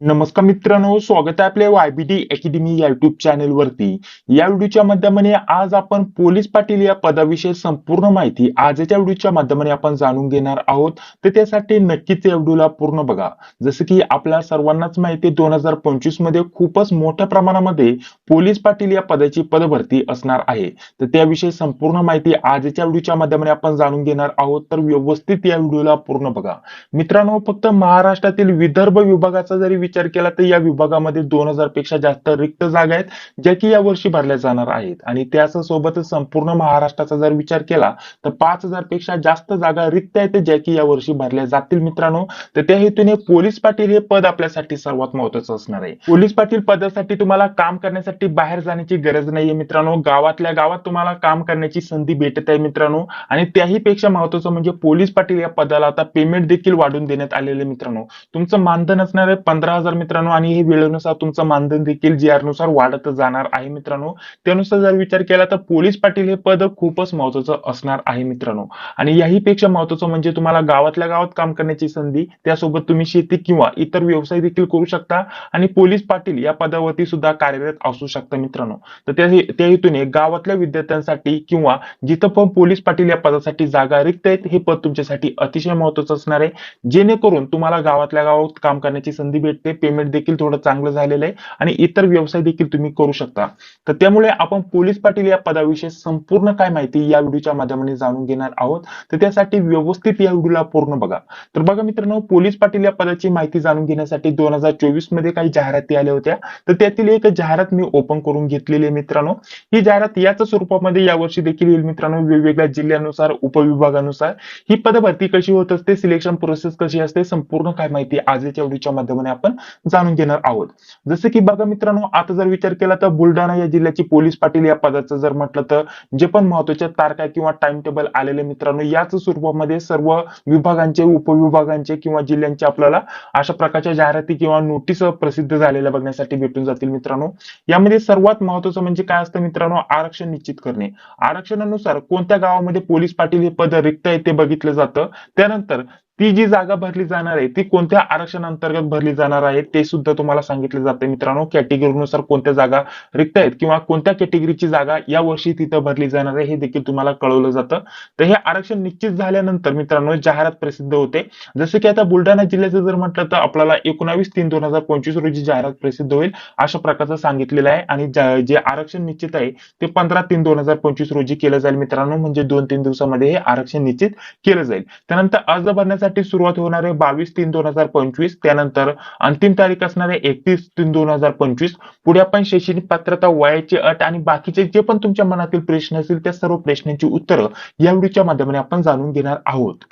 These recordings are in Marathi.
नमस्कार मित्रांनो स्वागत आहे आपल्या वायबीडी अकॅडमी या युट्यूब चॅनल वरती. या व्हिडिओच्या माध्यमाने आज आपण पोलीस पाटील या पदाविषयी संपूर्ण माहिती आजच्या व्हिडिओच्या माध्यमाने आपण जाणून घेणार आहोत. तर त्यासाठी नक्कीच या व्हिडिओला पूर्ण बघा. जसं की आपल्या सर्वांनाच माहिती दोन हजार पंचवीसमध्ये खूपच मोठ्या प्रमाणामध्ये पोलीस पाटील या पदाची पदभरती असणार आहे. तर त्याविषयी संपूर्ण माहिती आजच्या व्हिडिओच्या माध्यमाने आपण जाणून घेणार आहोत. तर व्यवस्थित या व्हिडिओला पूर्ण बघा. मित्रांनो फक्त महाराष्ट्रातील विदर्भ विभागाचा जरी विचार केला तर या विभागामध्ये दोन हजारपेक्षा जास्त रिक्त जागा आहेत ज्या की यावर्षी भरल्या जाणार आहेत. आणि त्यासोबतच संपूर्ण महाराष्ट्राचा जर विचार केला तर पाच हजारपेक्षा जास्त जागा रिक्त आहेत ज्या की यावर्षी भरल्या जातील मित्रांनो. तर त्या हेतूने पोलीस पाटील हे पद आपल्यासाठी सर्वात महत्वाचं असणार आहे. पोलीस पाटील पदासाठी तुम्हाला काम करण्यासाठी बाहेर जाण्याची गरज नाहीये मित्रांनो. गावातल्या गावात तुम्हाला काम करण्याची संधी भेटत आहे मित्रांनो. आणि त्याही पेक्षा महत्वाचं म्हणजे पोलीस पाटील या पदाला आता पेमेंट देखील वाढून देण्यात आलेले मित्रांनो. तुमचं मानधन असणार आहे पंधरा हजार मित्रांनो आणि हे वेळेनुसार तुमचं मानधन देखील जी आरनुसार वाढत जाणार आहे मित्रांनो. त्यानुसार जर विचार केला तर पोलीस पाटील हे पद खूपच महत्वाचं असणार आहे मित्रांनो. आणि याही पेक्षा महत्वाचं म्हणजे तुम्हाला गावातल्या गावात काम करण्याची संधी त्यासोबत तुम्ही शेती किंवा इतर व्यवसाय देखील करू शकता. आणि पोलीस पाटील या पदावरती सुद्धा कार्यरत असू शकता मित्रांनो. तर त्या त्या हेतूने गावातल्या विद्यार्थ्यांसाठी किंवा जिथं पण पोलीस पाटील या पदासाठी जागा रिक्त आहेत हे पद तुमच्यासाठी अतिशय महत्वाचं असणार आहे. जेणेकरून तुम्हाला गावातल्या गावात काम करण्याची संधी भेटते. पेमेंट देखील थोडं चांगलं झालेलं आहे आणि इतर व्यवसाय देखील तुम्ही करू शकता. तर त्यामुळे आपण पोलीस पाटील या पदाविषयी संपूर्ण काय माहिती या व्हिडिओच्या माध्यमाने जाणून घेणार आहोत. तर त्यासाठी व्यवस्थित या व्हिडिओला पूर्ण बघा. तर बघा मित्रांनो पोलीस पाटील या पदाची माहिती जाणून घेण्यासाठी दोन हजार चोवीसमध्ये काही जाहिराती आल्या होत्या. तर त्यातील एक जाहिरात मी ओपन करून घेतलेली आहे मित्रांनो. ही जाहिरात याच स्वरूपामध्ये यावर्षी देखील येईल मित्रांनो वेगवेगळ्या जिल्ह्यानुसार उपविभागानुसार. ही पदभरती कशी होत असते सिलेक्शन प्रोसेस कशी असते संपूर्ण काय माहिती आजच्या व्हिडिओच्या माध्यमाने आपण जाणून घेणार आहोत. जसं की बघा मित्रांनो आता जर विचार केला तर बुलढाणा या जिल्ह्याची पोलीस पाटील या पदाचं जर म्हटलं तर जे पण महत्त्वाच्या तारखा किंवा टाइम टेबल आलेले मित्रांनो याच स्वरूपामध्ये सर्व विभागांचे उपविभागांचे किंवा जिल्ह्यांचे आपल्याला अशा प्रकारच्या जाहिराती किंवा नोटीस प्रसिद्ध झालेल्या बघण्यासाठी भेटून जातील मित्रांनो. यामध्ये सर्वात महत्वाचं म्हणजे काय असतं मित्रांनो? आरक्षण निश्चित करणे. आरक्षणानुसार कोणत्या गावामध्ये पोलीस पाटील हे पद रिक्त आहे ते बघितलं जातं. त्यानंतर ती जी जागा भरली जाणार आहे ती कोणत्या आरक्षण अंतर्गत भरली जाणार आहे ते सुद्धा तुम्हाला सांगितलं जातं मित्रांनो. कॅटेगरीनुसार कोणत्या जागा रिक्त आहेत किंवा कोणत्या कॅटेगरीची जागा या वर्षी तिथं भरली जाणार आहे हे देखील तुम्हाला कळवलं जातं. तर हे आरक्षण निश्चित झाल्यानंतर मित्रांनो जाहिरात प्रसिद्ध होते. जसं की आता बुलढाणा जिल्ह्याचं जर म्हटलं तर आपल्याला एकोणावीस तीन दोन हजार पंचवीस रोजी जाहिरात प्रसिद्ध होईल अशा प्रकारचं सांगितलेलं आहे. आणि जे आरक्षण निश्चित आहे ते पंधरा तीन दोन हजार पंचवीस रोजी केलं जाईल मित्रांनो. म्हणजे दोन तीन दिवसामध्ये हे आरक्षण निश्चित केलं जाईल. त्यानंतर अर्ज भरण्यासाठी सुरुवात होणार आहे बावीस तीन दोन हजार पंचवीस. त्यानंतर अंतिम तारीख असणार आहे एकतीस तीन दोन हजार पंचवीस. पुढे आपण शैक्षणिक पात्रता वयाची अट आणि बाकीचे जे पण तुमच्या मनातील प्रश्न असतील त्या सर्व प्रश्नांची उत्तरं या व्हिडिओच्या माध्यमाने आपण जाणून घेणार आहोत.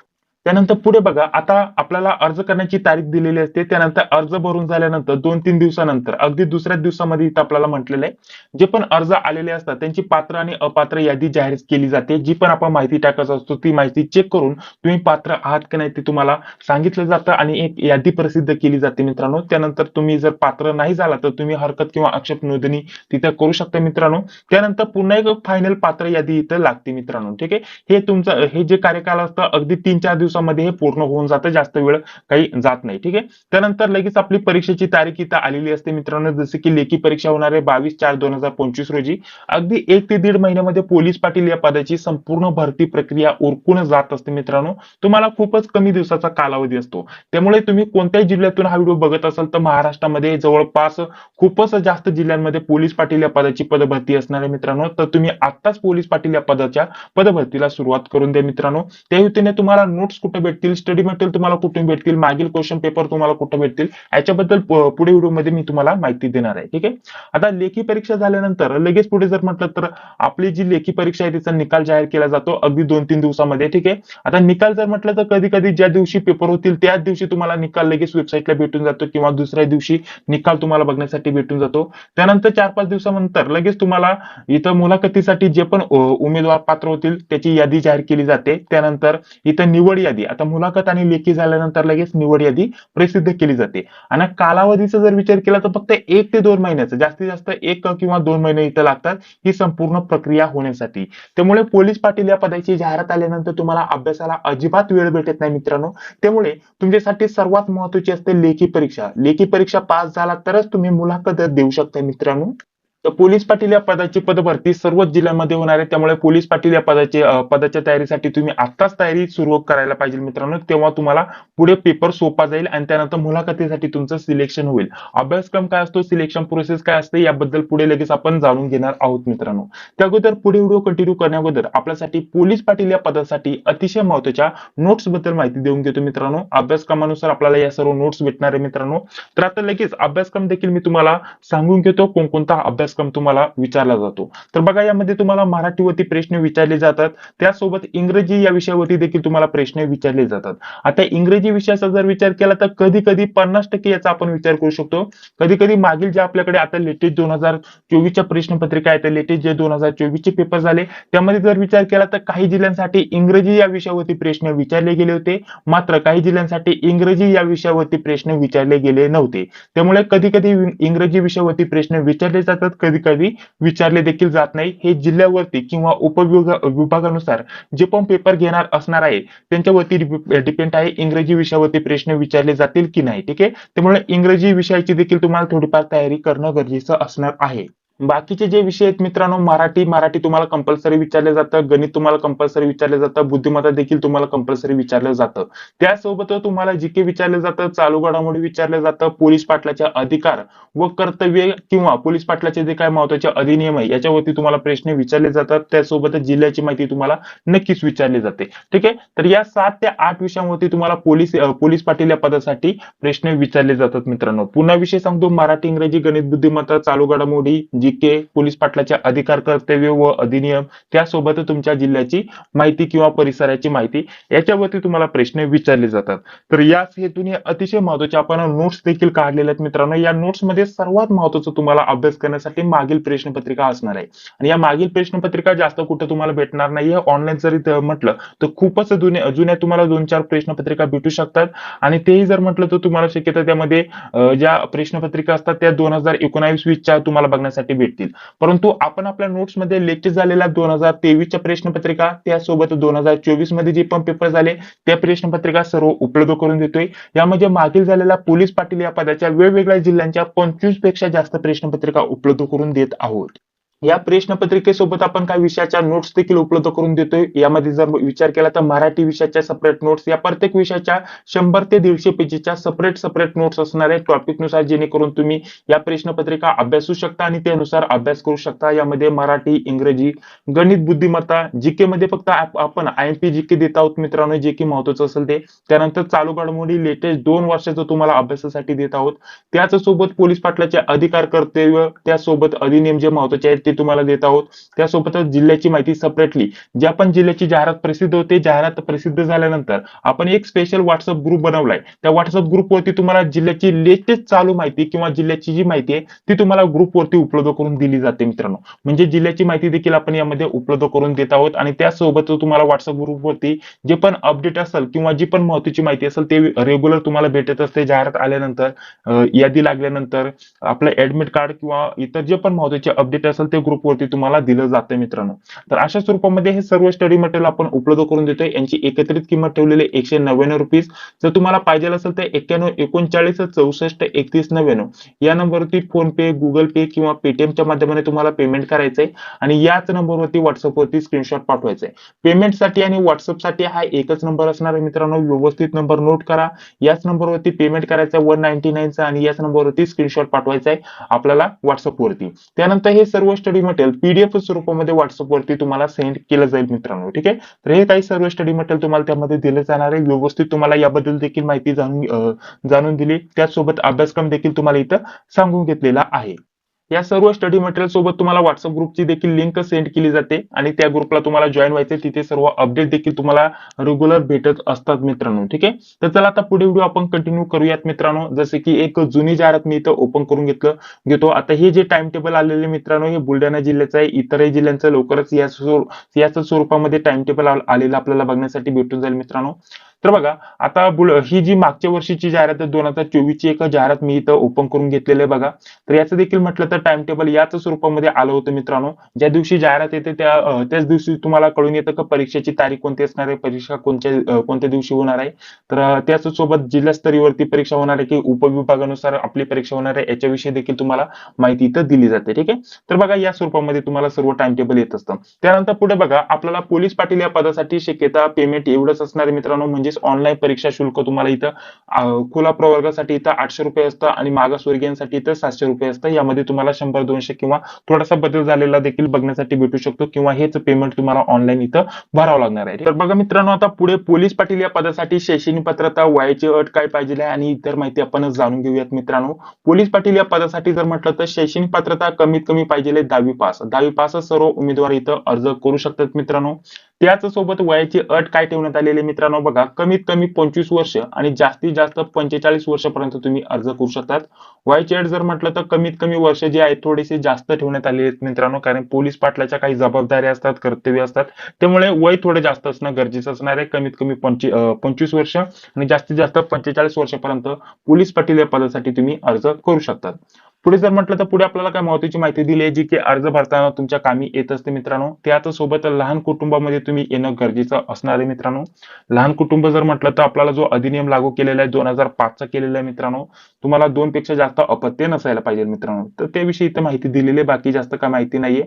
त्यानंतर पुढे बघा आता आपल्याला अर्ज करण्याची तारीख दिलेली असते. त्यानंतर अर्ज भरून झाल्यानंतर दोन तीन दिवसानंतर अगदी दुसऱ्या दिवसामध्ये इथं आपल्याला म्हटलेलं आहे. जे पण अर्ज आलेले असतात त्यांची पात्र आणि अपात्र यादी जाहीर केली जाते. जी पण आपण माहिती टाकत असतो ती माहिती चेक करून तुम्ही पात्र आहात की नाही ते तुम्हाला सांगितलं जातं आणि एक यादी प्रसिद्ध केली जाते मित्रांनो. त्यानंतर तुम्ही जर पात्र नाही झाला तर तुम्ही हरकत किंवा आक्षेप नोंदणी तिथं करू शकता मित्रांनो. त्यानंतर पुन्हा एक फायनल पात्र यादी इथं लागते मित्रांनो. ठीक आहे? हे तुमचं हे जे कार्यकाल असतं अगदी तीन चार दिवस दिवसामध्ये हे पूर्ण होऊन जातं जास्त वेळ काही जात नाही ठीक आहे? त्यानंतर लगेच आपली परीक्षेची तारीख इथं आलेली असते मित्रांनो जसे की लेखी परीक्षा होणार आहे बावीस चार दोन हजार पंचवीस रोजी. अगदी एक ते दीड महिन्यामध्ये पोलीस पाटील या पदाची संपूर्ण भरती प्रक्रिया उरकून जात असते मित्रांनो. तुम्हाला खूपच कमी दिवसाचा कालावधी असतो. त्यामुळे तुम्ही कोणत्याही जिल्ह्यातून हा व्हिडिओ बघत असाल तर महाराष्ट्रामध्ये जवळपास खूपच जास्त जिल्ह्यांमध्ये पोलीस पाटील या पदाची पदभरती असणार आहे मित्रांनो. तर तुम्ही आत्ताच पोलीस पाटील या पदाच्या पदभरतीला सुरुवात करून द्या मित्रांनो. त्या हेतूने तुम्हाला नोट्स कुठे भेटतील? स्टडी मटेरियल तुम्हाला कुठून भेटतील? मागील क्वेश्चन पेपर तुम्हाला कुठे भेटतील? याच्याबद्दल पुढे व्हिडिओमध्ये मी तुम्हाला माहिती देणार आहे. ठीक आहे? आता लेखी परीक्षा झाल्यानंतर लगेच पुढे जर म्हटलं तर आपली जी लेखी परीक्षा आहे तिचा निकाल जाहीर केला जातो अगदी दोन तीन दिवसामध्ये. ठीक आहे? आता निकाल जर म्हटलं तर कधी कधी ज्या दिवशी पेपर होतील त्याच दिवशी तुम्हाला निकाल लगेच वेबसाईटला भेटून जातो किंवा दुसऱ्या दिवशी निकाल तुम्हाला बघण्यासाठी भेटून जातो. त्यानंतर चार पाच दिवसानंतर लगेच तुम्हाला इथं मुलाखतीसाठी जे पण उमेदवार पात्र होतील त्याची यादी जाहीर केली जाते. त्यानंतर इथं निवड यादी. आता मुलाखत आणि लेखी झाल्यानंतर लगेच निवड यादी प्रसिद्ध केली जाते. आणि कालावधीचा जर विचार केला तर फक्त एक ते दोन महिन्याचा जास्तीत जास्त एक किंवा दोन महिने इथं लागतात ही संपूर्ण प्रक्रिया होण्यासाठी. त्यामुळे पोलीस पाटील या पदाची जाहिरात आल्यानंतर तुम्हाला अभ्यासाला अजिबात वेळ भेटत नाही मित्रांनो. त्यामुळे तुमच्यासाठी सर्वात महत्वाची असते लेखी परीक्षा. लेखी परीक्षा पास झाला तरच तुम्ही मुलाखत देऊ शकता मित्रांनो. तर पोलीस पाटील या पदाची पदभरती सर्वच जिल्ह्यांमध्ये होणार आहे. त्यामुळे पोलीस पाटील या पदाची पदाच्या तयारीसाठी तुम्ही आत्ताच तयारी सुरू करायला पाहिजे मित्रांनो. तेव्हा तुम्हाला पुढे पेपर सोपा जाईल आणि त्यानंतर मुलाखतीसाठी तुमचं सिलेक्शन होईल. अभ्यासक्रम काय असतो सिलेक्शन प्रोसेस काय असते याबद्दल पुढे लगेच आपण जाणून घेणार आहोत मित्रांनो. त्या अगोदर पुढे व्हिडिओ कंटिन्यू करण्याबद्दल आपल्यासाठी पोलीस पाटील या पदासाठी अतिशय महत्त्वाच्या नोट्सबद्दल माहिती देऊन घेतो मित्रांनो. अभ्यासक्रमानुसार आपल्याला या सर्व नोट्स भेटणार आहे मित्रांनो. तर आता लगेच अभ्यासक्रम देखील मी तुम्हाला सांगून घेतो. कोणकोणता अभ्यास अभ्यासक्रम तुम्हाला विचारला जातो. तर बघा यामध्ये तुम्हाला मराठीवरती प्रश्न विचारले जातात. त्यासोबत इंग्रजी या विषयावरती देखील तुम्हाला प्रश्न विचारले जातात. आता इंग्रजी विषयाचा जर विचार केला तर कधी कधी पन्नास टक्के याचा आपण विचार करू शकतो. कधी कधी मागील जे आपल्याकडे आता लेटेस्ट दोन हजार चोवीसच्या प्रश्नपत्रिका आहेत लेटेस्ट जे दोन हजार चोवीसचे पेपर झाले त्यामध्ये जर विचार केला तर काही जिल्ह्यांसाठी इंग्रजी या विषयावरती प्रश्न विचारले गेले होते. मात्र काही जिल्ह्यांसाठी इंग्रजी या विषयावरती प्रश्न विचारले गेले नव्हते. त्यामुळे कधी कधी इंग्रजी विषयावरती प्रश्न विचारले जातात कधी कधी विचारले देखील जात नाही. हे जिल्ह्यावरती किंवा उपविभाग विभागानुसार जे पण पेपर घेणार असणार आहे त्यांच्यावरती डिपेंड आहे. इंग्रजी विषयावरती प्रश्न विचारले जातील की नाही ठीक आहे? त्यामुळे इंग्रजी विषयाची देखील तुम्हाला थोडीफार तयारी करणं गरजेचं असणार आहे. बाकीचे जे विषय आहेत मित्रांनो मराठी मराठी तुम्हाला कंपल्सरी विचारलं जातं गणित तुम्हाला कंपल्सरी विचारलं जातं बुद्धिमत्ता देखील तुम्हाला कंपल्सरी विचारलं जातं. त्यासोबत तुम्हाला जीके विचारलं जातं चालू घडामोडी विचारलं जातं पोलीस पाटलाचे अधिकार व कर्तव्य किंवा पोलीस पाटलाचे जे काय महत्त्वाचे अधिनियम आहे याच्यावरती तुम्हाला प्रश्न विचारले जातात. त्यासोबत जिल्ह्याची माहिती तुम्हाला नक्कीच विचारली जाते. ठीक आहे? तर या सात ते आठ विषयांवरती तुम्हाला पोलीस पोलीस पाटील या पदासाठी प्रश्न विचारले जातात मित्रांनो. पुन्हा विषय सांगतो. मराठी इंग्रजी गणित बुद्धिमत्ता चालू घडामोडी जी के पोलीस पाटलाच्या अधिकार कर्तव्य व अधिनियम त्यासोबत तुमच्या जिल्ह्याची माहिती किंवा परिसराची माहिती याच्यावरती तुम्हाला प्रश्न विचारले जातात. तर याच हेतूने अतिशय महत्त्वाचे आपण नोट्स देखील काढलेले आहेत मित्रांनो. या नोट्समध्ये सर्वात महत्वाचं तुम्हाला अभ्यास करण्यासाठी मागील प्रश्नपत्रिका असणार आहे. आणि या मागील प्रश्नपत्रिका जास्त कुठं तुम्हाला भेटणार नाहीये ऑनलाईन जरी म्हटलं तर खूपच जुन्या जुन्या तुम्हाला दोन चार प्रश्नपत्रिका भेटू शकतात. आणि तेही जर म्हटलं तर तुम्हाला शक्यता त्यामध्ये ज्या प्रश्नपत्रिका असतात त्या दोन हजार एकोणावीस वीसच्या तुम्हाला बघण्यासाठी भेटतील. परंतु आपण आपल्या नोट्समध्ये लेटेस्ट झालेल्या दोन हजार तेवीसच्या प्रश्नपत्रिका त्यासोबत दोन हजार चोवीसमध्ये जे पण पेपर झाले त्या प्रश्नपत्रिका सर्व उपलब्ध करून देतोय. यामध्ये मागील झालेल्या पोलीस पाटील या पदाच्या वेगवेगळ्या जिल्ह्यांच्या पंचवीसपेक्षा जास्त प्रश्नपत्रिका उपलब्ध करून देत आहोत. या प्रश्नपत्रिकेसोबत आपण काही विषयाच्या नोट्स देखील उपलब्ध करून देतोय. यामध्ये जर विचार केला तर मराठी विषयाच्या सेपरेट नोट्स या प्रत्येक विषयाच्या शंभर ते दीडशे पेजीच्या सेपरेट सेपरेट नोट्स असणार आहेत. टॉपिकनुसार जेणेकरून तुम्ही या प्रश्नपत्रिका अभ्यासू शकता आणि त्यानुसार अभ्यास करू शकता. यामध्ये मराठी इंग्रजी गणित बुद्धिमत्ता जीके मध्ये फक्त आपण आय एम पी जीके देत आहोत मित्रांनो जे की महत्वाचं असेल ते. त्यानंतर चालू घडामोडी लेटेस्ट दोन वर्षाचं तुम्हाला अभ्यासासाठी देत आहोत. त्याच सोबत पोलीस पाटलाचे अधिकार कर्तव्य त्यासोबत अधिनियम जे महत्त्वाचे आहेत ते तुम्हाला देत आहोत. त्यासोबतच जिल्ह्याची माहिती सपरेटली ज्या पण जिल्ह्याची जाहिरात प्रसिद्ध होते जाहिरात प्रसिद्ध झाल्यानंतर आपण एक स्पेशल व्हॉट्सअप ग्रुप बनवलाय. त्या व्हॉट्सअप ग्रुपवरती तुम्हाला जिल्ह्याची लेटेस्ट चालू माहिती किंवा जिल्ह्याची जी माहिती आहे ती तुम्हाला ग्रुपवरती उपलब्ध करून दिली जाते मित्रांनो. म्हणजे जिल्ह्याची माहिती देखील आपण यामध्ये उपलब्ध करून देत आहोत आणि त्यासोबत तुम्हाला व्हॉट्सअप ग्रुपवरती जे पण अपडेट असेल किंवा जी पण महत्वाची माहिती असेल ते रेग्युलर तुम्हाला भेटत असते. जाहिरात आल्यानंतर यादी लागल्यानंतर आपलं ऍडमिट कार्ड किंवा इतर जे पण महत्त्वाचे अपडेट असेल ते ग्रुपवरती तुम्हाला दिलं जातं मित्रांनो. तर अशा स्वरूपामध्ये हे सर्व स्टडी मटेरियल आपण उपलब्ध करून देतोय. यांची एकत्रित किंमत ठेवलेली एकशे नव्याण्णव रुपीज जर तुम्हाला पाहिजे असेल तर एक्क्याण्णव एकोणचाळीस चौसष्ट एकतीस नव्याण्णव या नंबरवरती फोन पे गुगल पे किंवा पेटीएमच्या माध्यमाने तुम्हाला पेमेंट करायचंय. आणि याच नंबरवरती व्हॉट्सअपवरती स्क्रीनशॉट पाठवायचंय. पेमेंटसाठी आणि व्हॉट्सअपसाठी हा एकच नंबर असणार आहे मित्रांनो. व्यवस्थित नंबर नोट करा. याच नंबरवरती पेमेंट करायचा वन नाईन्टी नाईनचा आणि याच नंबरवरती स्क्रीनशॉट पाठवायचा आहे आपल्याला व्हॉट्सअपवरती त्यानंतर हे सर्व स्टडी मटेरियल पीडीएफ स्वरूपामध्ये व्हॉट्सअपवरती तुम्हाला सेंड केलं जाईल मित्रांनो ठीक आहे? तर हे काही सर्व स्टडी मटेरियल तुम्हाला त्यामध्ये दिले जाणार आहे. व्यवस्थित तुम्हाला याबद्दल देखील माहिती जाणून जाणून दिली. त्याचसोबत अभ्यासक्रम देखील तुम्हाला इथं सांगून घेतलेला आहे. या सर्व स्टडी मटेरियल सोबत तुम्हाला व्हॉट्सअप ग्रुपची देखील लिंक सेंड केली जाते. आणि त्या ग्रुपला तुम्हाला जॉईन व्हायचे तिथे सर्व अपडेट देखील तुम्हाला रेग्युलर भेटत असतात मित्रांनो. ठीक आहे? तर चला आता पुढे व्हिडिओ आपण कंटिन्यू करूयात मित्रांनो. जसे की एक जुनी जाहिरात मी इथं ओपन करून घेतलं घेतो. आता हे जे टाइम टेबल आलेले मित्रांनो हे बुलढाणा जिल्ह्याचं आहे. इतरही जिल्ह्यांचं लवकरच या याच स्वरूपामध्ये टाइम टेबल आलेलं आपल्याला बघण्यासाठी भेटून जाईल मित्रांनो. तर बघा आता बुल ही जी मागच्या वर्षीची जाहिरात आहे दोन हजार चोवीसची एक जाहिरात मी इथं ओपन करून घेतलेली आहे बघा. तर याचं देखील म्हटलं तर टाइम टेबल याच स्वरूपामध्ये आलं होतं मित्रांनो. ज्या दिवशी जाहिरात येते त्या त्याच दिवशी तुम्हाला कळून येतं का परीक्षेची तारीख कोणती असणार आहे परीक्षा कोणत्या कोणत्या दिवशी होणार आहे. तर त्याच सोबत जिल्हास्तरीयवरती परीक्षा होणार आहे की उपविभागानुसार आपली परीक्षा होणार आहे याच्याविषयी देखील तुम्हाला माहिती इथं दिली जाते ठीक आहे? तर बघा या स्वरूपामध्ये तुम्हाला सर्व टाइम टेबल येत असतं. त्यानंतर पुढे बघा आपल्याला पोलीस पाटील या पदासाठी शक्यता पेमेंट एवढंच असणार आहे मित्रांनो म्हणजे म्हणजेच ऑनलाईन परीक्षा शुल्क तुम्हाला इथं खुला प्रवर्गासाठी इथं आठशे रुपये असतं आणि मागासवर्गीयांसाठी इथं सातशे रुपये असतं. यामध्ये तुम्हाला शंभर दोनशे किंवा थोडासा बदल झालेला देखील बघण्यासाठी भेटू शकतो किंवा हेच पेमेंट तुम्हाला ऑनलाईन इथं भरावं लागणार आहे. तर बघा मित्रांनो आता पुढे पोलीस पाटील या पदासाठी शैक्षणिक पात्रता वयाची अट काय पाहिजे आहे आणि इतर माहिती आपण जाणून घेऊयात मित्रांनो. पोलीस पाटील या पदासाठी जर म्हटलं तर शैक्षणिक पात्रता कमीत कमी पाहिजे दहावी पास. दहावी पास सर्व उमेदवार इथं अर्ज करू शकतात मित्रांनो. त्याच सोबत वयाची अट काय ठेवण्यात आलेली आहे मित्रांनो बघा कमीत कमी पंचवीस वर्ष आणि जास्तीत जास्त पंचेचाळीस वर्षापर्यंत तुम्ही अर्ज करू शकतात. वयाची अट जर म्हटलं तर कमीत कमी वर्ष जे आहे थोडेसे जास्त ठेवण्यात आलेले आहेत मित्रांनो कारण पोलीस पाटलाच्या काही जबाबदाऱ्या असतात कर्तव्य असतात. त्यामुळे वय थोडे जास्त असणं गरजेचं असणार आहे. कमीत कमी पंचवी पंचवीस वर्ष आणि जास्तीत जास्त पंचेचाळीस वर्षापर्यंत पोलीस पाटील या पदासाठी तुम्ही अर्ज करू शकतात. पुढे जर म्हटलं तर पुढे आपल्याला काय महत्वाची माहिती दिली आहे जी की अर्ज भरताना तुमच्या कामी येत असते मित्रांनो. त्याच सोबत लहान कुटुंबामध्ये तुम्ही येणं गरजेचं असणार आहे मित्रांनो. लहान कुटुंब जर म्हटलं तर आपल्याला जो अधिनियम लागू केलेला आहे दोन हजार पाचचा केलेला आहे मित्रांनो तुम्हाला दोन पेक्षा जास्त अपत्य नसायला पाहिजे मित्रांनो. तर त्याविषयी इथं माहिती दिलेली आहे बाकी जास्त काय माहिती नाहीये.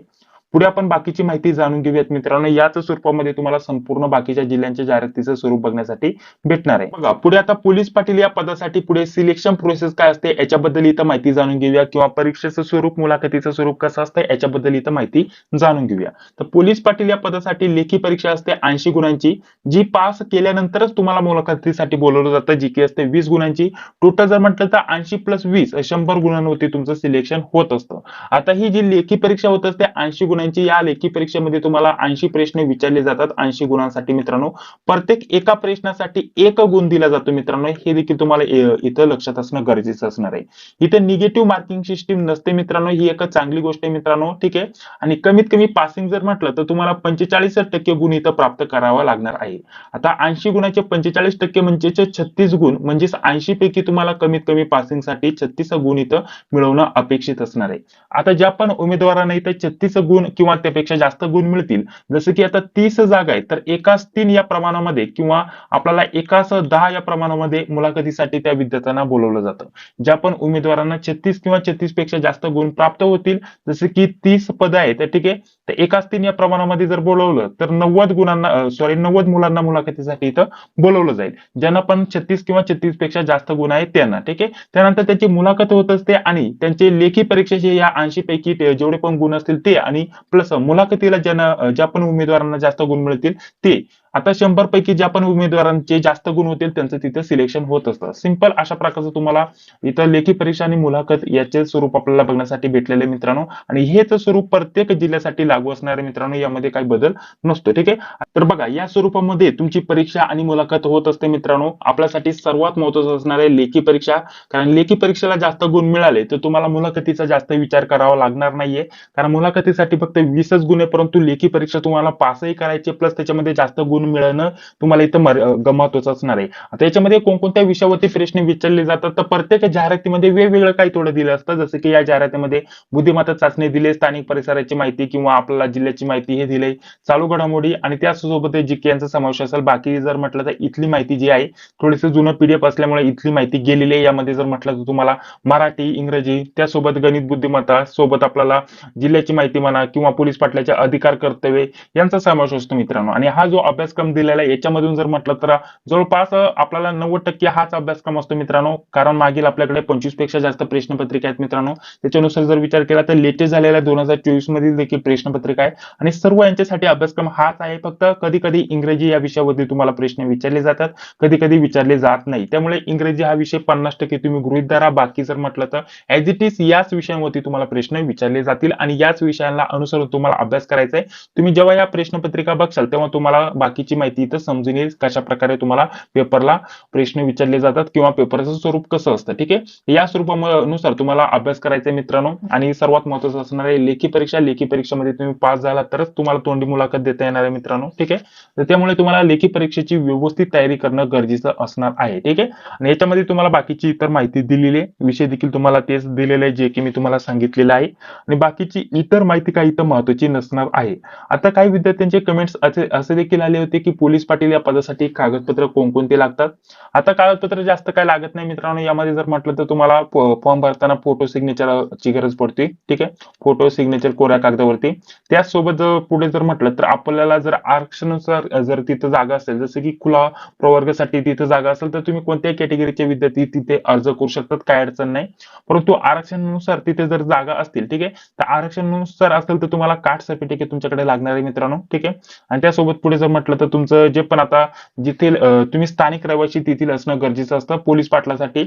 पुढे आपण बाकीची माहिती जाणून घेऊयात मित्रांनो. याच स्वरूपामध्ये तुम्हाला संपूर्ण बाकीच्या जिल्ह्यांच्या जाहिरातीचं स्वरूप बघण्यासाठी भेटणार आहे. बघा पुढे आता पोलीस पाटील या पदासाठी पुढे सिलेक्शन प्रोसेस काय असते याच्याबद्दल इथं माहिती जाणून घेऊया. किंवा परीक्षेचं स्वरूप मुलाखतीचं स्वरूप कसं असतं याच्याबद्दल इथं माहिती जाणून घेऊया. तर पोलीस पाटील या पदासाठी लेखी परीक्षा असते ऐंशी गुणांची. जी पास केल्यानंतरच तुम्हाला मुलाखतीसाठी बोलवलं जातं. जी की असते वीस गुणांची. टोटल जर म्हटलं तर ऐंशी प्लस वीस शंभर गुणांवरती तुमचं सिलेक्शन होत असतं. आता ही जी लेखी परीक्षा होत असते ऐंशी गुणांची या लेखी परीक्षेमध्ये तुम्हाला ऐंशी प्रश्न विचारले जातात ऐंशी गुणांसाठी मित्रांनो. प्रत्येक एका प्रश्नासाठी एक गुण दिला जातो मित्रांनो. हे देखील तुम्हाला इथं लक्षात असणं गरजेचं असणार आहे. इथं निगेटिव्ह मार्किंग सिस्टीम नसते मित्रांनो ही एक चांगली गोष्ट आहे मित्रांनो. ठीक आहे? आणि कमीत कमी पासिंग जर म्हटलं तर तुम्हाला पंचेचाळीस टक्के गुण इथं प्राप्त करावा लागणार आहे. आता ऐंशी गुणाचे पंचेचाळीस टक्के म्हणजे छत्तीस गुण म्हणजेच ऐंशी पैकी तुम्हाला कमीत कमी पासिंगसाठी छत्तीस गुण इथं मिळवणं अपेक्षित असणार आहे. आता ज्या पण उमेदवारांना इथं छत्तीस गुण किंवा त्यापेक्षा जास्त गुण मिळतील. जसं की आता तीस जागा आहेत तर एकाच तीन या प्रमाणामध्ये किंवा आपल्याला एकाच दहा या प्रमाणामध्ये मुलाखतीसाठी त्या विद्यार्थ्यांना बोलवलं जातं. ज्या पण उमेदवारांना छत्तीस किंवा छत्तीसपेक्षा जास्त गुण प्राप्त होतील जसे की तीस पद आहेत तर ठीक आहे तर एकाच तीन या प्रमाणामध्ये जर बोलवलं तर नव्वद गुणांना सॉरी नव्वद मुलांना मुलाखतीसाठी इथं बोलवलं जाईल. ज्यांना पण छत्तीस किंवा छत्तीसपेक्षा जास्त गुण आहेत त्यांना ठीक आहे? त्यानंतर त्यांची मुलाखत होत असते आणि त्यांचे लेखी परीक्षेचे या ऐंशी पैकी जेवढे पण गुण असतील ते आणि प्लस मुलाखतीला ज्यांना ज्या पण उमेदवारांना जास्त गुण मिळतील ते आता शंभर पैकी ज्या पण उमेदवारांचे जास्त गुण होतील त्यांचं तिथे सिलेक्शन होत असतं. सिंपल अशा प्रकारचं तुम्हाला इथं लेखी परीक्षा आणि मुलाखत याचे स्वरूप आपल्याला बघण्यासाठी भेटलेले मित्रांनो. आणि हेच स्वरूप प्रत्येक जिल्ह्यासाठी लागू असणारे मित्रांनो. यामध्ये काही बदल नसतो ठीक आहे? तर बघा या स्वरूपामध्ये तुमची परीक्षा आणि मुलाखत होत असते मित्रांनो. आपल्यासाठी सर्वात महत्वाचं असणार आहे लेखी परीक्षा. कारण लेखी परीक्षेला जास्त गुण मिळाले तर तुम्हाला मुलाखतीचा जास्त विचार करावा लागणार नाहीये. कारण मुलाखतीसाठी फक्त वीसच गुण आहे परंतु लेखी परीक्षा तुम्हाला पासही करायचे प्लस त्याच्यामध्ये जास्त गुण मिळणं तुम्हाला इथं महत्वाचं असणार आहे. आता याच्यामध्ये कोणकोणत्या विषयावरती प्रश्न विचारले जातात? तर प्रत्येक जाहिरातीमध्ये वेगवेगळं काही थोडं दिलं असतं. जसं की या जाहिरातीमध्ये बुद्धिमत्ता चाचणी दिली स्थानिक परिसराची माहिती किंवा आपल्याला जिल्ह्याची माहिती हे दिले चालू घडामोडी आणि त्यासोबत जीके यांचा समावेश असेल बाकी जर म्हटलं तर इथली माहिती जी आहे थोडीस जुनं पीडीएफ असल्यामुळे इथली माहिती गेलेली आहे. यामध्ये जर म्हटलं तर तुम्हाला मराठी इंग्रजी त्यासोबत गणित बुद्धिमत्ता सोबत आपल्याला जिल्ह्याची माहिती म्हणा किंवा पोलीस पाटलाचे अधिकार कर्तव्य यांचा समावेश असतो मित्रांनो. आणि हा जो अभ्यास अभ्यासक्रम दिलेला आहे. याच्यामधून जर म्हटलं तर जवळपास आपल्याला नव्वद टक्के हाच अभ्यासक्रम असतो मित्रांनो. कारण मागील आपल्याकडे पंचवीसपेक्षा जास्त प्रश्नपत्रिका आहेत मित्रांनो. त्याच्यानुसार जर विचार केला तर लेटेस्ट झालेल्या दोन हजार चोवीस मधील देखील प्रश्नपत्रिका आहे आणि सर्व यांच्यासाठी अभ्यासक्रम हाच आहे. फक्त कधी कधी इंग्रजी या विषयावरती तुम्हाला प्रश्न विचारले जातात. कधी कधी विचारले जात नाही. त्यामुळे इंग्रजी हा विषय पन्नास टक्के तुम्ही गृहित धरा. बाकी जर म्हटलं तर ऍज इट इज याच विषयांवरती तुम्हाला प्रश्न विचारले जातील. आणि याच विषयांना अनुसरून तुम्हाला अभ्यास करायचा आहे. तुम्ही जेव्हा या प्रश्नपत्रिका बघशाल तेव्हा तुम्हाला बाकी बाकीची माहिती इथं समजून येईल कशा प्रकारे तुम्हाला पेपरला प्रश्न विचारले जातात किंवा पेपरचं स्वरूप कसं असतं ठीक आहे? या स्वरूपानुसार तुम्हाला अभ्यास करायचा मित्रांनो. आणि सर्वात महत्वाचं असणार आहे लेखी परीक्षा. लेखी परीक्षेमध्ये तुम्ही पास झाला तरच तुम्हाला तोंडी मुलाखत देता येणार आहे मित्रांनो ठीक आहे? तर त्यामुळे तुम्हाला लेखी परीक्षेची व्यवस्थित तयारी करणं गरजेचं असणार आहे ठीक आहे? आणि याच्यामध्ये तुम्हाला बाकीची इतर माहिती दिलेली आहे. विषय देखील तुम्हाला तेच दिलेले आहे जे की मी तुम्हाला सांगितलेलं आहे. आणि बाकीची इतर माहिती काही इथं महत्वाची नसणार आहे. आता काही विद्यार्थ्यांचे कमेंट्स असे असे देखील आले होते. की पोलीस पाटील या पदासाठी कागदपत्र कोणकोणते लागतात? आता कागदपत्र जास्त काय लागत नाही मित्रांनो. यामध्ये जर म्हटलं तर तुम्हाला फॉर्म भरताना फोटो सिग्नेचरची गरज पडते. ठीक आहे? फोटो सिग्नेचर कोऱ्या कागदावरती. त्याचसोबत जर पुढे जर म्हटलं तर आपल्याला जर आरक्षणानुसार जर तिथं जागा असेल जसं की खुला प्रवर्गासाठी तिथं जागा असेल तर तुम्ही कोणत्याही कॅटेगरीचे विद्यार्थी तिथे अर्ज करू शकतात. काय अडचण नाही. परंतु आरक्षणानुसार तिथे जर जागा असतील ठीक आहे? तर आरक्षणानुसार असेल तर तुम्हाला कास्ट सर्टिफिकेट तुमच्याकडे लागणार आहे मित्रांनो. ठीक आहे? आणि त्यासोबत पुढे जर म्हटलं तर तुमचं जे पण आता जिथे तुम्ही स्थानिक रहिवासी तेथील असणं गरजेचं असतं. पोलीस पाटलासाठी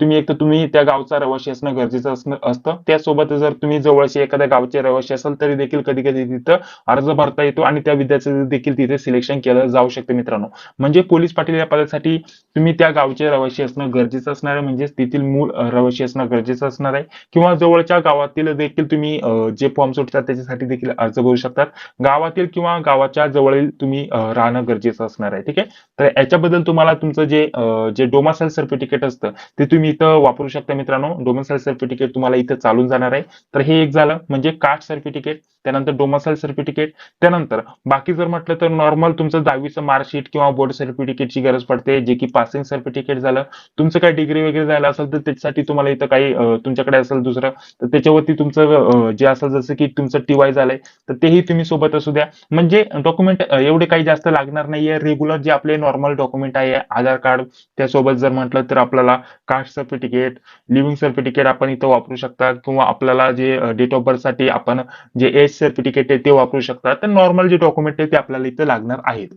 तुम्ही एक तर तुम्ही त्या गावचा रहिवासी असणं गरजेचं असणं असतं. त्यासोबत जर तुम्ही जवळचे एखाद्या गावचे रहिवासी असाल तरी देखील कधी कधी तिथं अर्ज भरता येतो आणि त्या विद्यार्थ्याचं देखील तिथे सिलेक्शन केलं जाऊ शकते मित्रांनो. म्हणजे पोलीस पाटील या पदासाठी तुम्ही त्या गावचे रहिवासी असणं गरजेचं असणार आहे. म्हणजेच तेथील मूळ अं, रहिवासी असणं गरजेचं असणार आहे. किंवा जवळच्या गावातील देखील तुम्ही जे फॉर्म सुटतात त्याच्यासाठी देखील अर्ज भरू शकतात. गावातील किंवा गावाच्या जवळील तुम्ही राहणं गरजेचं असणार आहे ठीक आहे? तर याच्याबद्दल तुम्हाला तुमचं जे जे डोमासाईल सर्टिफिकेट असतं ते तुम्ही इथं वापरू शकता मित्रांनो. डोमासाईल सर्टिफिकेट तुम्हाला इथं चालून जाणार आहे. तर हे एक झालं म्हणजे कास्ट सर्टिफिकेट त्यानंतर डोमासाईल सर्टिफिकेट त्यानंतर बाकी जर म्हटलं तर नॉर्मल तुमचं दहावीचं मार्कशीट किंवा बोर्ड सर्टिफिकेटची गरज पडते जे की पासिंग सर्टिफिकेट झालं. तुमचं काही डिग्री वगैरे झालं असेल तर त्याच्यासाठी तुम्हाला इथं काही तुमच्याकडे असेल दुसरं तर त्याच्यावरती तुमचं जे असेल जसं की तुमचं टीवाय झालंय तर तेही तुम्ही सोबत असू द्या. म्हणजे डॉक्युमेंट एवढे काही जास्त लागणार नाहीये. रेग्युलर जे आपले नॉर्मल डॉक्युमेंट आहे आधार कार्ड त्यासोबत जर म्हटलं तर आपल्याला कास्ट सर्टिफिकेट लिव्हिंग सर्टिफिकेट आपण इथं वापरू शकता किंवा आपल्याला जे डेट ऑफ बर्थसाठी आपण जे एज सर्टिफिकेट आहे ते वापरू शकता. तर नॉर्मल जे डॉक्युमेंट आहे ते आपल्याला इथं लागणार आहेत.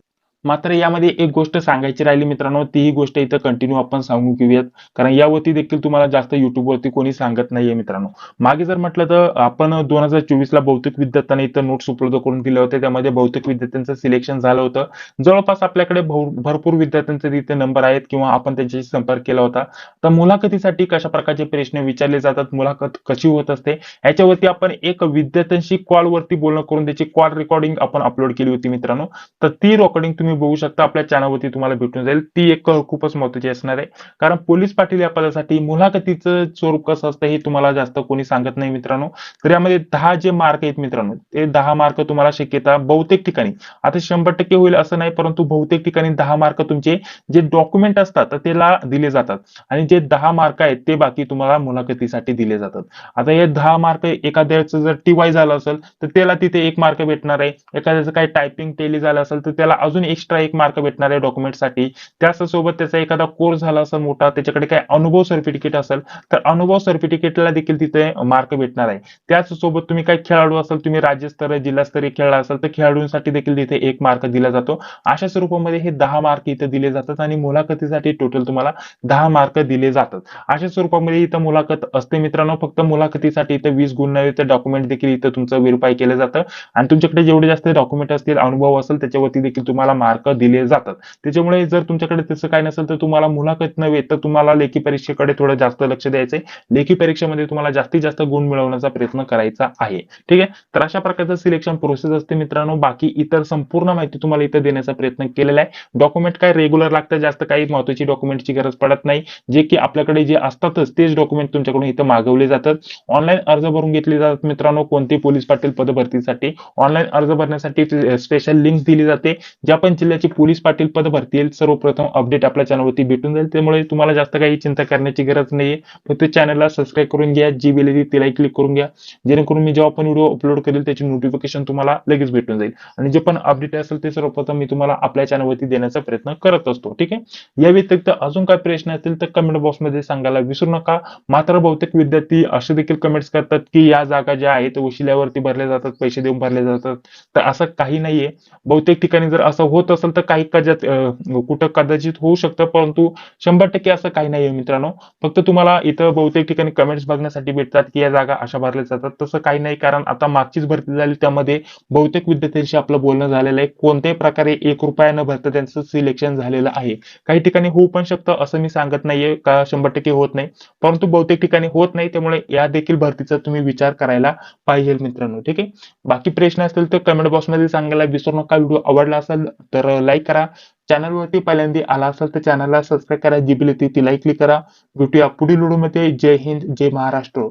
मात्र यामध्ये एक गोष्ट सांगायची राहिली मित्रांनो तीही गोष्ट इथं कंटिन्यू आपण सांगू घेऊयात कारण यावरती देखील तुम्हाला जास्त युट्यूबवरती कोणी सांगत नाहीये मित्रांनो. मागे जर म्हटलं तर आपण दोन हजार चोवीस ला भौतिक विद्यार्थ्यांना इथं नोट्स उपलब्ध करून दिले होते. त्यामध्ये भौतिक विद्यार्थ्यांचं सिलेक्शन झालं होतं. जवळपास आपल्याकडे भरपूर विद्यार्थ्यांचे तिथे नंबर आहेत किंवा आपण त्यांच्याशी संपर्क केला होता. तर मुलाखतीसाठी कशा प्रकारचे प्रश्न विचारले जातात मुलाखत कशी होत असते याच्यावरती आपण एक विद्यार्थ्यांशी कॉलवरती बोलणं करून त्याची कॉल रेकॉर्डिंग आपण अपलोड केली होती मित्रांनो. तर ती रेकॉर्डिंग तुम्ही बघू शकता आपल्या चॅनलवरती तुम्हाला भेटून जाईल. ती एक खूपच महत्वाची असणार आहे. कारण पोलीस पाटील या पदासाठी मुलाखतीचं स्वरूप कसं असतं हे तुम्हाला जास्त कोणी सांगत नाही मित्रांनो. तर यामध्ये दहा जे मार्क आहेत मित्रांनो ते दहा मार्क तुम्हाला शक्यता बहुतेक ठिकाणी. आता शंभर टक्के होईल असं नाही परंतु बहुतेक ठिकाणी दहा मार्क तुमचे जे डॉक्युमेंट असतात त्याला दिले जातात. आणि जे दहा मार्क आहेत ते बाकी तुम्हाला मुलाखतीसाठी दिले जातात. आता हे दहा मार्क एखाद्याचं जर टीवाय झालं असेल तर त्याला तिथे एक मार्क भेटणार आहे. एखाद्याचं काही टायपिंग टेली झालं असेल तर त्याला अजून एक एक्स्ट्रा एक मार्क भेटणार आहे डॉक्युमेंटसाठी. त्याचसोबत त्याचा एखादा कोर्स झाला असेल मोठा त्याच्याकडे काही अनुभव सर्टिफिकेट असेल तर अनुभव सर्टिफिकेटला देखील तिथे मार्क भेटणार आहे. त्याचसोबत तुम्ही काही खेळाडू असाल तुम्ही राज्यस्तरीय जिल्हास्तरीय खेळला असाल तर खेळाडूंसाठी देखील तिथे एक मार्क दिला जातो. अशा स्वरूपामध्ये हे दहा मार्क इथे दिले जातात आणि मुलाखतीसाठी टोटल तुम्हाला दहा मार्क दिले जातात. अशा स्वरूपामध्ये इथं मुलाखत असते मित्रांनो फक्त मुलाखतीसाठी इथं वीस गुण नव्हे तर डॉक्युमेंट देखील इथं तुमचं व्हेरीफाय केलं जातं. आणि तुमच्याकडे जेवढे जास्त डॉक्युमेंट असतील अनुभव असेल त्याच्यावरती देखील तुम्हाला मार्क दिले जातात. त्याच्यामुळे जर तुमच्याकडे तसं काय नसेल तर तुम्हाला मुलाखत नव्हे तर तुम्हाला लेखी परीक्षेकडे थोडं जास्त लक्ष द्यायचंय. लेखी परीक्षेमध्ये तुम्हाला जास्तीत जास्त गुण मिळवण्याचा प्रयत्न करायचा आहे. ठीक आहे? तर अशा प्रकारचं सिलेक्शन प्रोसेस असते मित्रांनो. बाकी इतर संपूर्ण माहिती तुम्हाला इथं देण्याचा प्रयत्न केलेला आहे. डॉक्युमेंट काय रेग्युलर लागतं जास्त काही महत्वाची डॉक्युमेंटची गरज पडत नाही. जे की आपल्याकडे जे असतातच तेच डॉक्युमेंट तुमच्याकडून इथं मागवले जातात. ऑनलाईन अर्ज भरून घेतले जातात मित्रांनो कोणते पोलीस पाटील पद भरतीसाठी ऑनलाईन अर्ज भरण्यासाठी स्पेशल लिंक दिली जाते. ज्या पण जिल्ह्याची पोलीस पाटील पद भरतील सर्वप्रथम अपडेट आपल्या चॅनलवरती भेटून जाईल. त्यामुळे तुम्हाला जास्त काही चिंता करण्याची गरज नाहीये. फक्त चॅनलला सबस्क्राईब करून घ्या. जी बेल आहे तिलाही क्लिक करून घ्या. जेणेकरून मी जेव्हा पण व्हिडिओ अपलोड करेल त्याची नोटिफिकेशन तुम्हाला लगेच भेटून जाईल. आणि जे पण अपडेट असेल ते सर्वप्रथम मी तुम्हाला आपल्या चॅनलवरती देण्याचा प्रयत्न करत असतो. ठीक आहे? या व्यतिरिक्त अजून काय प्रश्न असतील तर कमेंट बॉक्समध्ये सांगायला विसरू नका. मात्र बहुतेक विद्यार्थी असे देखील कमेंट्स करतात की या जागा ज्या आहेत वशिल्यावरती भरल्या जातात पैसे देऊन भरले जातात. तर असं काही नाहीये. बहुतेक ठिकाणी जर असं होत होत असेल तर काही कदाचित कुठं कदाचित होऊ शकतं परंतु शंभर टक्के असं काही नाहीये मित्रांनो. फक्त तुम्हाला इथं बहुतेक ठिकाणी कमेंट्स बघण्यासाठी भेटतात की या जागा अशा भरल्या जातात. तसं काही नाही कारण आता मागचीच भरती झाली त्यामध्ये बहुतेक विद्यार्थ्यांशी आपलं बोलणं झालेलं आहे. कोणत्याही प्रकारे एक रुपया न भरता त्यांचं सिलेक्शन झालेलं आहे. काही ठिकाणी होऊ पण शकतं असं मी सांगत नाहीये का शंभर टक्के होत नाही. परंतु बहुतेक ठिकाणी होत नाही त्यामुळे या देखील भरतीचा तुम्ही विचार करायला पाहिजे मित्रांनो ठीक आहे? बाकी प्रश्न असतील तर कमेंट बॉक्समध्ये सांगायला विसरू नका. व्हिडिओ आवडला असेल तर लाईक करा. चॅनलवरती पहिल्यांदा आला असाल तर चॅनलला सबस्क्राईब करा. जी बिल ती लाईक क्लिक करा. भेटूया पुढील व्हिडिओमध्ये जय हिंद जय महाराष्ट्र.